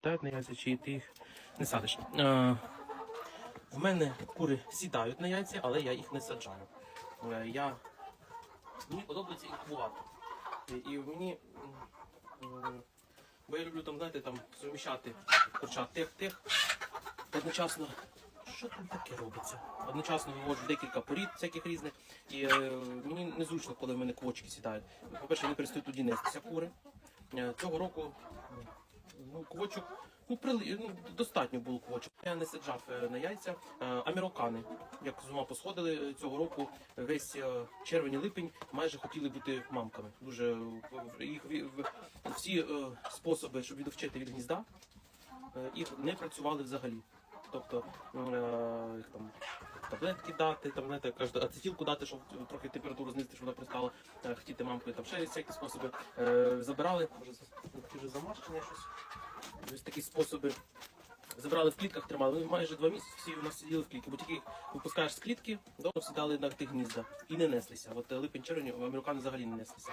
сідають на яйця, чи ти їх не садиш. Е, в мене кури сідають на яйця, але я їх не саджаю. Е, я... Мені подобається їх кувати. І, мені. м, Бо я люблю там, знаєте, там суміщати курчат тех-тех. Одночасно. Що там таке робиться? Одночасно виводжу декілька порід всяких різних. І е, мені незручно, коли в мене квочки сідають. По-перше, вони перестають тоді нестися кури. Е, цього року квочок, ну, прили... ну, достатньо було квочок. Я не саджав е, на яйця. Е, амірокани, як з ума посходили е, цього року, весь червень-липень майже хотіли бути мамками. Дуже їх всі способи, щоб відвчити від гнізда, їх не працювали взагалі. Тобто їх там таблетки дати, там знаєте, кажуть, ацетилку дати, щоб трохи температуру знизити, щоб вона перестала е, хотіти мамкою, там ще всякі способи забирали. Може, вже замащення щось. Ось такі способи. Забрали в клітках, тримали. Ми майже два місяці всі у нас сиділи в клітці, бо тільки випускаєш з клітки, довго сідали на тих гнізда і не неслися. От е, липень червень американи взагалі не неслися.